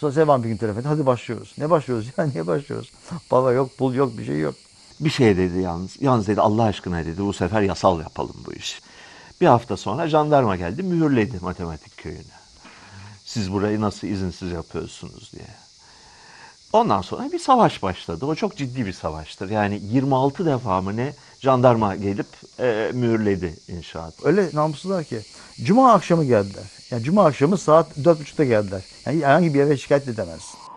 Sevan bir gün telefon etti. Hadi başlıyoruz. Ne başlıyoruz ya? Niye başlıyoruz? Para yok, pul yok, bir şey yok. Bir şey dedi yalnız. Yalnız dedi Allah aşkına dedi bu sefer yasal yapalım bu işi. Bir hafta sonra jandarma geldi mühürledi matematik köyünü. Siz burayı nasıl izinsiz yapıyorsunuz diye. Ondan sonra bir savaş başladı. O çok ciddi bir savaştır. Yani 26 defa mı ne jandarma gelip e, mühürledi inşaat. Öyle namussuzlar ki. Cuma akşamı geldiler. Yani cuma akşamı saat dört buçukta geldiler. Yani herhangi bir yere şikayet edemezsin.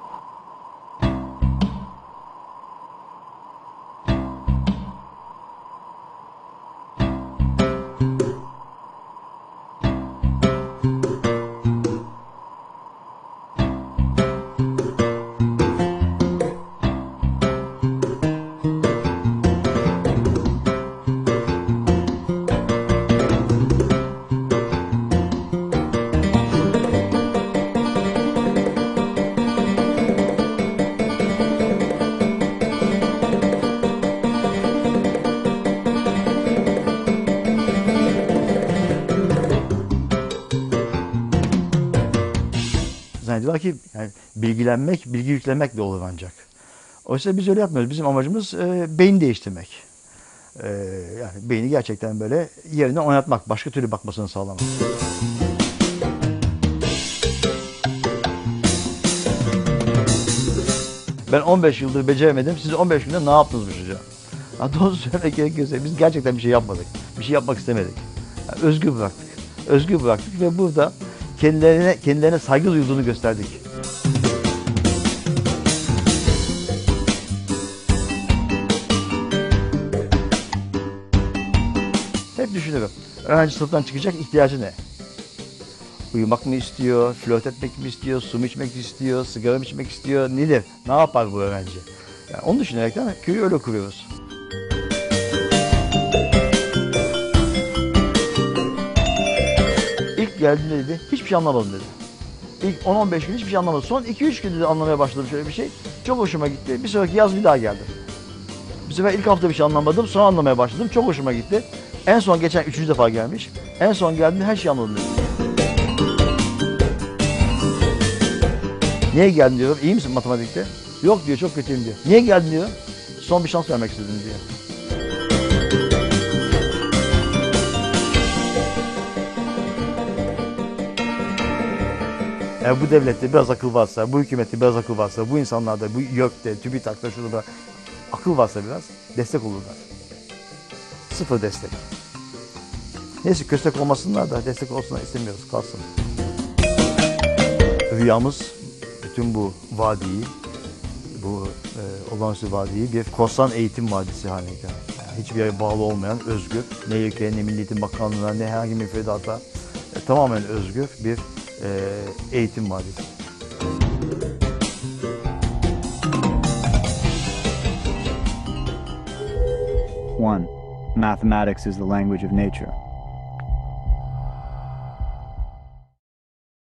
Zannediyorlar ki yani bilgilenmek, bilgi yüklemekle olur ancak. Oysa biz öyle yapmıyoruz. Bizim amacımız e, beyin değiştirmek. E, yani beyni gerçekten böyle yerine oynatmak, başka türlü bakmasını sağlamak. Ben 15 yıldır beceremedim. Siz 15 günde ne yaptınız bu çocuğa? Ha, doğru söylemek gerekirse biz gerçekten bir şey yapmadık. Bir şey yapmak istemedik. Yani özgür bıraktık. Özgür bıraktık ve burada kendilerine kendilerine saygı duyulduğunu gösterdik. Hep düşünürüm. Öğrenci sınıftan çıkacak ihtiyacı ne? Uyumak mı istiyor, flört etmek mi istiyor, su mu içmek istiyor, sigara mı içmek istiyor, nedir? Ne yapar bu öğrenci? Yani onu düşünerekten köyü öyle kuruyoruz. Geldiğinde dedi, hiçbir şey anlamadım dedi. İlk 10-15 gün hiçbir şey anlamadım. Son 2-3 günde de anlamaya başladım şöyle bir şey. Çok hoşuma gitti. Bir sonraki yaz bir daha geldim. Bu sefer ilk hafta bir şey anlamadım. Sonra anlamaya başladım. Çok hoşuma gitti. En son geçen üçüncü defa gelmiş. En son geldiğinde her şeyi anladım dedi. Niye geldin diyorum. İyi misin matematikte? Yok diyor çok kötüyüm diyor. Niye geldin diyor. Son bir şans vermek istedim diyor. Eğer bu devlette biraz akıl varsa, bu hükümette biraz akıl varsa, bu insanlarda, bu YÖK'te, TÜBİTAK'ta, şurada akıl varsa biraz destek olurlar. Sıfır destek. Neyse köstek olmasınlar da destek olsunlar istemiyoruz kalsın. Rüyamız bütün bu vadiyi, bu e, olağanüstü vadiyi bir korsan eğitim vadisi haline. Yani hiçbir yere bağlı olmayan, özgür, ne ülkeye, ne Milli Eğitim Bakanlığı'na, ne herhangi bir müfredata e, tamamen özgür bir eğitim vadisi. One, mathematics is the language of nature.